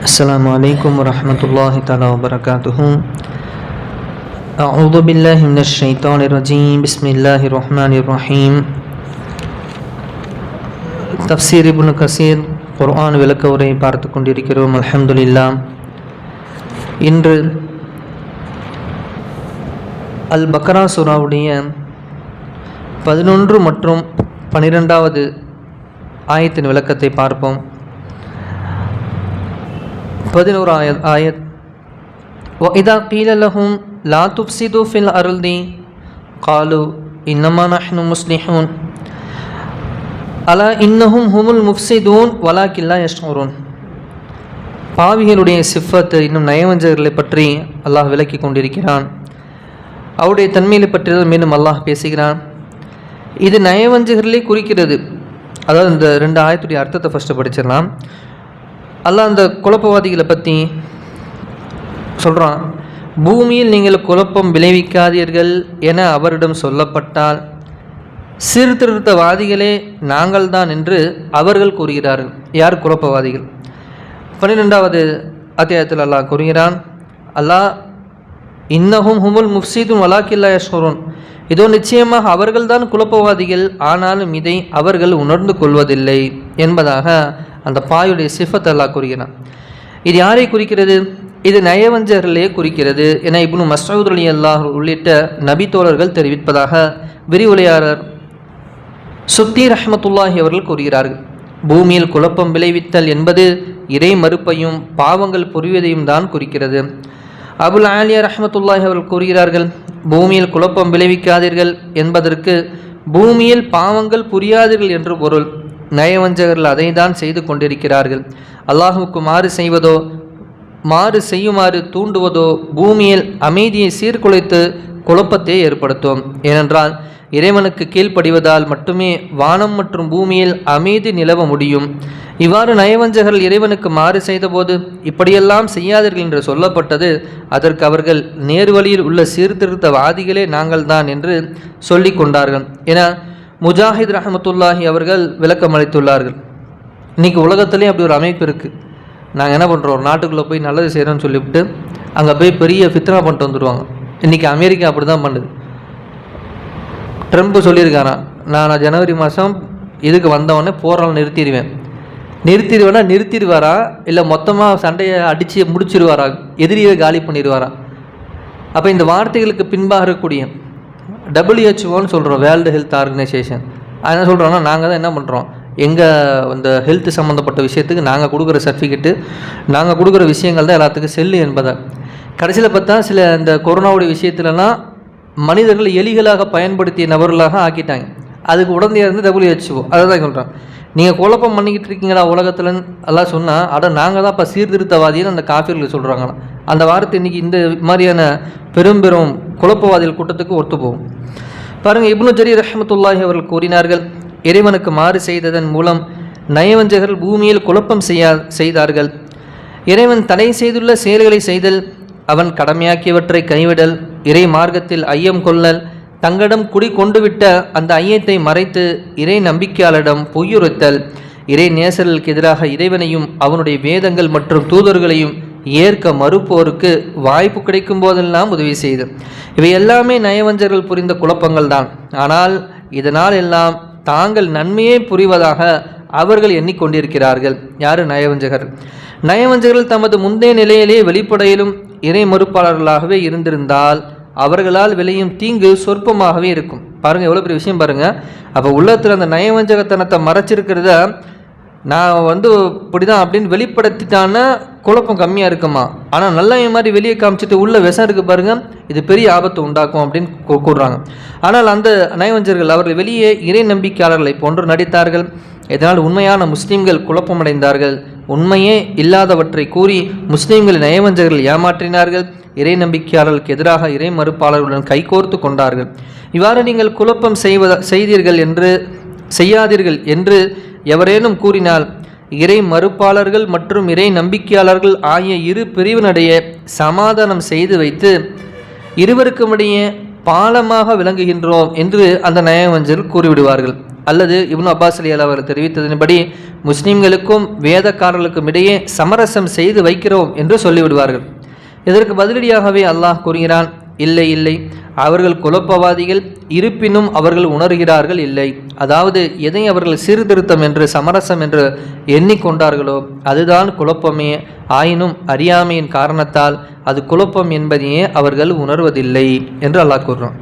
السلام عليكم ورحمة الله تعالى وبركاته أعوذ بالله من الشيطان الرجيم بسم الله الرحمن الرحيم தப்சீர் இப்னு கசீர் குர்ஆன் விளக்க உரை பார்த்து கொண்டிருக்கிறோம் அல்ஹம்துலில்லா இன்று அல் பக்ரா சுராவுடைய பதினொன்று மற்றும் பனிரெண்டாவது ஆயத்தின் விளக்கத்தை பார்ப்போம் பதினோரு ஆய ஆயத். ஒ இதா கீழலகும் லா துப்சிது ஃபில் அருள்தி. காலு இன்னமா நஹ்னு முஸ்லிஹூன். அலா இன்னஹும் ஹுமுல் முஃப்சிதூன் வலா கில்லா யஷ்னூரூன் பாவிகளுடைய சிஃபத்து இன்னும் நயவஞ்சர்களை பற்றி அல்லாஹ் விளக்கி கொண்டிருக்கிறான். அவருடைய தன்மையை பற்றி மீண்டும் அல்லாஹ் பேசுகிறான். இது நயவஞ்சகர்களே குறிக்கிறது. அதாவது இந்த ரெண்டு ஆயத்துடைய அர்த்தத்தை ஃபஸ்ட்டு படிச்சிடலாம். அல்லாஹ் அந்த குழப்பவாதிகளை பற்றி சொல்கிறான் பூமியில் நீங்கள் குழப்பம் விளைவிக்காதீர்கள் என அவரிடம் சொல்லப்பட்டால் சீர்திருத்தவாதிகளே நாங்கள் தான் என்று அவர்கள் கூறுகிறார்கள். யார் குழப்பவாதிகள்? பன்னிரெண்டாவது அத்தியாயத்தில் அல்லாஹ் கூறுகிறான் அல்லாஹ் இன்னகும் ஹுமுல் முஃப்சீதும் வலாக்கில்லா யஷ்வரூன் இதோ நிச்சயமாக அவர்கள்தான் குழப்பவாதிகள் ஆனாலும் இதை அவர்கள் உணர்ந்து கொள்வதில்லை என்பதாக அந்த பாயுடைய சிஃபத் அல்லாஹ் கூறுகிறான். இது யாரை குறிக்கிறது? இது நயவஞ்சர்களே குறிக்கிறது என இப்னு மசூத் அலி அல்லாஹ் உள்ளிட்ட நபி தோழர்கள் தெரிவிப்பதாக விரிவுரையாளர் சுத்தி ரஹமத்துல்லாஹி அவர்கள் கூறுகிறார்கள். பூமியில் குழப்பம் விளைவித்தல் என்பது இறை மறுப்பையும் பாவங்கள் புரிவதையும் தான் குறிக்கிறது. அபுல் ஆலியா ரஹமத்துல்லாஹி அவர்கள் கூறுகிறார்கள் பூமியில் குழப்பம் விளைவிக்காதீர்கள் என்பதற்கு பூமியில் பாவங்கள் புரியாதீர்கள் என்று பொருள். நயவஞ்சகர்கள் அதை தான் செய்து கொண்டிருக்கிறார்கள். அல்லாஹுக்கு மாறு செய்வதோ மாறு செய்யுமாறு தூண்டுவதோ பூமியில் அமைதியை சீர்குலைத்து குழப்பத்தை ஏற்படுத்தும். ஏனென்றால் இறைவனுக்கு கீழ்ப்படிவதால் மட்டுமே வானம் மற்றும் பூமியில் அமைதி நிலவ முடியும். இவ்வாறு நயவஞ்சகர்கள் இறைவனுக்கு மாறு செய்தபோது இப்படியெல்லாம் செய்யாதீர்கள் என்று சொல்லப்பட்டது. அதற்கு அவர்கள் நேர்வழியில் உள்ள சீர்திருத்தவாதிகளே நாங்கள் தான் என்று சொல்லி கொண்டார்கள் என முஜாஹித் ரஹமத்துல்லாஹி அவர்கள் விளக்கம் அளித்துள்ளார்கள். இன்றைக்கி உலகத்துலேயும் அப்படி ஒரு அமைப்பு இருக்குது நாங்கள் என்ன பண்ணுறோம் ஒரு நாட்டுக்குள்ளே போய் நல்லது செய்கிறோன்னு சொல்லிவிட்டு அங்கே போய் பெரிய ஃபித்னா பண்ணிட்டு வந்துடுவாங்க இன்றைக்கி அமெரிக்கா அப்படி தான் பண்ணுது. ட்ரம்ப் சொல்லியிருக்காரான் நான் ஜனவரி மாதம் இதுக்கு வந்தவொடனே போராளம் நிறுத்திடுவேன். நிறுத்திடுவேனா நிறுத்திடுவாரா? இல்லை மொத்தமாக சண்டையை அடித்து முடிச்சிருவாரா? எதிரியை காலி பண்ணிடுவாரா? அப்போ இந்த வார்த்தைகளுக்கு பின்பாக இருக்கக்கூடிய டபிள்யூஹெச்ஓன்னு சொல்கிறோம் வேர்ல்டு ஹெல்த் ஆர்கனைசேஷன் என்ன சொல்கிறோன்னா நாங்கள் தான் என்ன பண்ணுறோம் எங்கள் இந்த ஹெல்த் சம்மந்தப்பட்ட விஷயத்துக்கு நாங்கள் கொடுக்குற சர்டிஃபிகேட்டு நாங்கள் கொடுக்குற விஷயங்கள் தான் எல்லாத்துக்கும் செல்லு என்பதை. கடைசியில் பார்த்தா சில இந்த கொரோனாவுடைய விஷயத்துலலாம் மனிதர்கள் எலிகளாக பயன்படுத்திய நபர்களாக ஆக்கிட்டாங்க. அதுக்கு உடந்தையாக இருந்து டபிள்யூஹெச்ஓ அதை தான் சொல்கிறேன் நீங்கள் குழப்பம் பண்ணிக்கிட்டு இருக்கீங்களா உலகத்துலன்னு எல்லாம் சொன்னால் அட நாங்கள் தான் இப்போ சீர்திருத்தவாதின்னு அந்த காஃபிர்கள் சொல்கிறாங்களாம் அந்த வாரத்தை இன்றைக்கி இந்த மாதிரியான பெரும் பெரும் குழப்பவாதிகள் கூட்டத்துக்கு ஒத்து போகும். பாருங்கள் இப்னு ஜரீர் ரஹமத்துல்லாஹி அவர்கள் கூறினார்கள் இறைவனுக்கு மாறு செய்ததன் மூலம் நயவஞ்சகர்கள் பூமியில் குழப்பம் செய்யா செய்தார்கள். இறைவன் தடை செய்துள்ள செயல்களை செய்தல் அவன் கடமையாக்கியவற்றை கைவிடல் இறை மார்க்கத்தில் ஐயம் கொள்ளல் தங்களிடம் குடி கொண்டு விட்ட அந்த ஐயத்தை மறைத்து இறை நம்பிக்கையாளரிடம் பொய்யுறுத்தல் இறை நேசர்களுக்கு எதிராக இறைவனையும் அவனுடைய வேதங்கள் மற்றும் தூதர்களையும் ஏற்க மறுப்போருக்கு வாய்ப்பு கிடைக்கும் போதெல்லாம் உதவி செய்து. இவை எல்லாமே நயவஞ்சர்கள் புரிந்த குழப்பங்கள் தான் ஆனால் இதனால் எல்லாம் தாங்கள் நன்மையே புரிவதாக அவர்கள் எண்ணிக்கொண்டிருக்கிறார்கள். யார்? நயவஞ்சகர். நயவஞ்சகர்கள் தமது முந்தைய நிலையிலே வெளிப்படையிலும் இணை மறுப்பாளர்களாகவே இருந்திருந்தால் அவர்களால் விளையும் தீங்கு சொற்பமாகவே இருக்கும். பாருங்கள் எவ்வளோ பெரிய விஷயம் பாருங்கள் அப்போ உள்ளத்தில் அந்த நயவஞ்சகத்தனத்தை மறைச்சிருக்கிறத நான் வந்து இப்படி தான் அப்படின்னு வெளிப்படுத்திட்டான்னா குழப்பம் கம்மியாக இருக்குமா? ஆனால் நல்ல மாதிரி வெளியே காமிச்சிட்டு உள்ளே விஷம் இருக்குது பாருங்கள் இது பெரிய ஆபத்து உண்டாக்கும் அப்படின்னு கூடுறாங்க ஆனால் அந்த நயவஞ்சர்கள் அவர்கள் வெளியே இறை நம்பிக்கையாளர்களை போன்று நடித்தார்கள். இதனால் உண்மையான முஸ்லீம்கள் குழப்பமடைந்தார்கள். உண்மையே இல்லாதவற்றை கூறி முஸ்லீம்கள் நயவஞ்சகர்கள் ஏமாற்றினார்கள். இறை நம்பிக்கையாளர்களுக்கு எதிராக இறை மறுப்பாளர்களுடன் கைகோர்த்து கொண்டார்கள். இவ்வாறு நீங்கள் குழப்பம் செய்வத செய்தீர்கள் என்று செய்யாதீர்கள் என்று எவரேனும் கூறினால் இறை மறுப்பாளர்கள் மற்றும் இறை நம்பிக்கையாளர்கள் ஆகிய இரு பிரிவினடைய சமாதானம் செய்து வைத்து இருவருக்குமிடையே பாலமாக விளங்குகின்றோம் என்று அந்த நயவஞ்சர்கள் கூறிவிடுவார்கள். அல்லது இப்னு அப்பாஸ் அலி அவர் தெரிவித்ததன்படி முஸ்லிம்களுக்கும் வேதக்காரர்களுக்கும் இடையே சமரசம் செய்து வைக்கிறோம் என்று சொல்லிவிடுவார்கள். இதற்கு பதிலடியாகவே அல்லாஹ் கூறுகிறான் இல்லை இல்லை. அவர்கள் குழப்பவாதிகள் இருப்பினும் அவர்கள் உணர்கிறார்கள் இல்லை. அதாவது எதை அவர்கள் சீர்திருத்தம் என்று சமரசம் என்று எண்ணிக்கொண்டார்களோ அதுதான் குழப்பமே ஆயினும் அறியாமையின் காரணத்தால் அது குழப்பம் என்பதையே அவர்கள் உணர்வதில்லை என்று அல்லாஹ் கூறுறோம்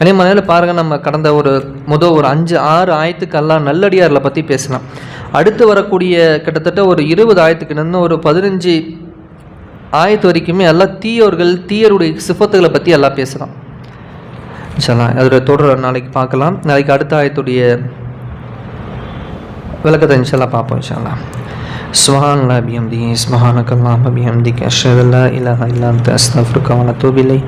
அதே மாதிரி பாருங்கள் நம்ம கடந்த ஒரு முதல் ஒரு அஞ்சு ஆறு ஆயத்துக்கு எல்லாம் நல்லடியார்களை பற்றி பேசலாம். அடுத்து வரக்கூடிய கிட்டத்தட்ட ஒரு இருபது ஆயத்துக்கு நின்று ஒரு பதினஞ்சு ஆயத்து வரைக்குமே எல்லாம் தீயோர்கள் தீயருடைய சிஃபத்துகளை பற்றி எல்லாம் பேசுகிறோம் சொல்லலாம் அதோட தொடர் நாளைக்கு பார்க்கலாம் நாளைக்கு அடுத்த ஆயத்துடைய விளக்கத்தை இன்ஷால்லாம் பார்ப்போம் இன்ஷால்லாம் سبحان الله بحمده سبحانك اللهم بحمدك أشهد أن لا إله إلا أنت أستغفرك وأتوب إليك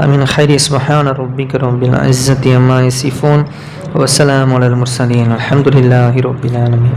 آمين خير سبحان ربك رب العزة عما يصفون وسلام على المرسلين الحمد لله رب العالمين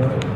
Right.